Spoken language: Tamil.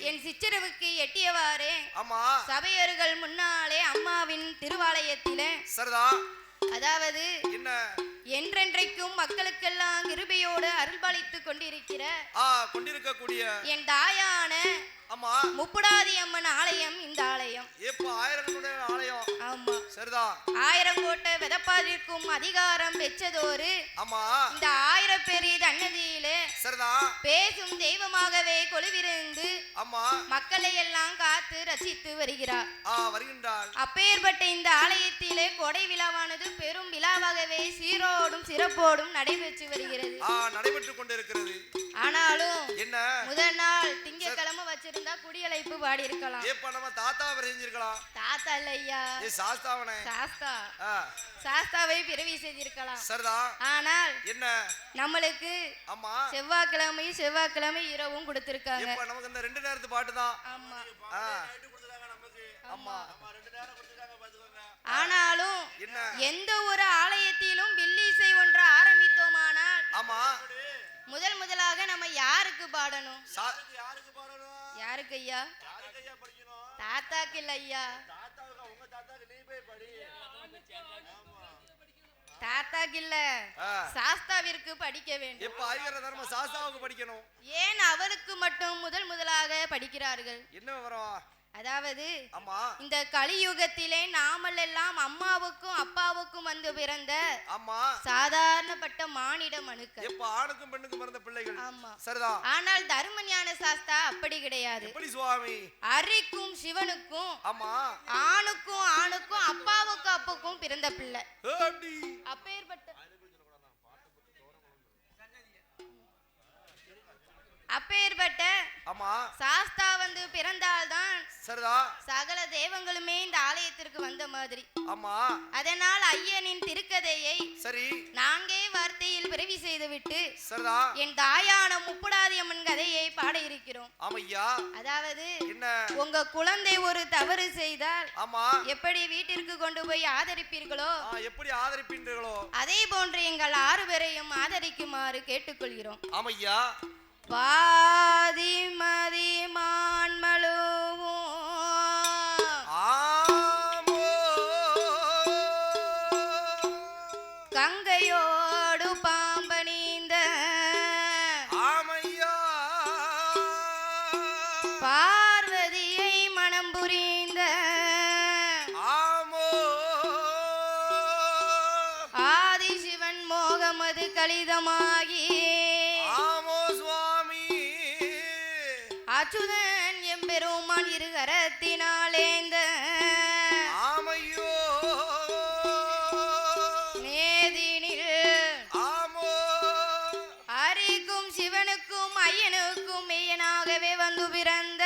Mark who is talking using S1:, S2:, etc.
S1: என் சிற்றரவுக்கு எட்டியவாறே.
S2: ஆமா.
S1: சபையர்கள் முன்னாலே அம்மாவின் திருவாலயத்திலே.
S2: சரிதான்
S1: அதாவது
S2: என்ன?
S1: என்றென்றைக்கும் மக்களுக்கெல்லாம் கிருபையோடு அருள்பாலித்துக் கொண்டிருக்கிற
S2: கொண்டிருக்கக்கூடிய
S1: என் தாயான
S2: ஆமா.
S1: முப்புடாதி அம்மன் ஆலயம் இந்த ஆலயம்.
S2: இப்ப ஆயிரங்களுடைய ஆலயம்.
S1: ஆமா.
S2: சரிதான்
S1: ஆயிரம் கோட்டை விதப்பாதிற்கும் அதிகாரம் வெச்சதோரு.
S2: ஆமா.
S1: இந்த ஆயிரம் பெரிய தன்னதியிலே
S2: சரிதான்
S1: பேசும் தெய்வமாகவே கொலுவிருந்து
S2: ஆமா.
S1: மக்களை எல்லாம் காத்து ரசித்து வருகிறார்.
S2: ஆ வருகின்றாள்.
S1: அப்பேற்பட்ட இந்த ஆலயத்திலே கொடை விழாவானது பெரும் விழாவாகவே சீரோடும் சிறப்போடும் நடைபெற்று வருகிறது.
S2: ஆ நடைபெற்றுக் கொண்டிருக்கிறது.
S1: ஆனாலும்
S2: என்ன?
S1: முதல் வச்சிருந்தா குடியழைப்பு பாடி இருக்கலாம்
S2: இப்ப நம்ம தாத்தாவை செஞ்சிருக்கலாம்
S1: தாத்தா இல்லையா?
S2: ஏ சாஸ்தாவனே.
S1: சாஸ்தா.
S2: ஆ.
S1: சாஸ்தாவை பிறவி செய்திருக்கலாம்
S2: சரிதான்
S1: ஆனால்
S2: என்ன?
S1: நம்மளுக்கு
S2: ஆமா.
S1: செவ்வாய்க்கிழமை செவ்வாய்க்கிழமை இரவும் கொடுத்திருக்காங்க.
S2: இப்ப நமக்கு இந்த ரெண்டு நேரத்து பாட்டு தான்.
S1: ஆமா.
S2: ஆமா
S1: ஆனாலும்
S2: என்ன?
S1: எந்த ஒரு ஆலயத்திலும் பாடணும். யாருக்கு ஐயா? தாத்தாக்கு இல்ல ஐயா. தாத்தாக்கு இல்ல. சாஸ்தாவிற்கு படிக்க வேண்டும்.
S2: இப்ப ஐயர தர்ம சாஸ்தாவுக்கு படிக்கணும்?
S1: ஏன் அவருக்கு மட்டும் முதல் முதலாக படிக்கிறார்கள்?
S2: என்ன விவரம்?
S1: அதாவது இந்த கலியுகத்திலே நாமல் எல்லாம் அம்மாவுக்கும் அப்பாவுக்கும் வந்து பிறந்த
S2: ஆமா.
S1: சாதாரணப்பட்ட மானிட மனுக்கள்.
S2: இப்ப ஆணுக்கும் பெண்ணுக்கும் பிறந்த பிள்ளைகள்?
S1: ஆமா.
S2: சரிதான்
S1: ஆனால் தர்ம ஞான சாஸ்தா அப்படி கிடையாது.
S2: எப்படி சுவாமி?
S1: அரிக்கும் சிவனுக்கும்
S2: ஆமா.
S1: ஆணுக்கும் ஆணுக்கும் அப்பாவுக்கும் அப்புக்கும் பிறந்த பிள்ளை? அப்பேற்பட்ட அப்பேற்பட்ட
S2: ஆமா.
S1: சாஸ்தா வந்து பிறந்தால்தான்
S2: சரிதான்
S1: சகல தெய்வங்களுமே இந்த ஆலயத்திற்கு வந்த மாதிரி.
S2: ஆமா.
S1: அதனால் ஐயனின் திருக்கதையை
S2: சரி.
S1: நான்கே வார்த்தையில் பிறவி செய்துவிட்டு
S2: சரிதான்
S1: என் தாயான முப்புடாதி அம்மன் கதையை பாட இருக்கிறோம்
S2: ஆமையா
S1: அதாவது
S2: என்ன?
S1: உங்க குழந்தை ஒரு தவறு செய்தால்
S2: ஆமா.
S1: எப்படி வீட்டிற்கு கொண்டு போய் ஆதரிப்பீர்களோ?
S2: எப்படி ஆதரிப்பீர்களோ?
S1: அதே போன்று எங்கள் ஆறு பேரையும் ஆதரிக்குமாறு கேட்டுக்கொள்கிறோம்.
S2: ஆமையா
S1: பாதிமதி தமது கலிதமாகி
S2: ஆமோ
S1: சுவாமி. அச்சுதன்
S2: எம்பெருமான்
S1: இருகரத்தினாலேந்த ஆமையோ. நேதினில்
S2: ஆமோ.
S1: அரிக்கும்
S2: சிவனுக்கும் ஐயனுக்கும்
S1: மெய்யனாகவே வந்து பிறந்த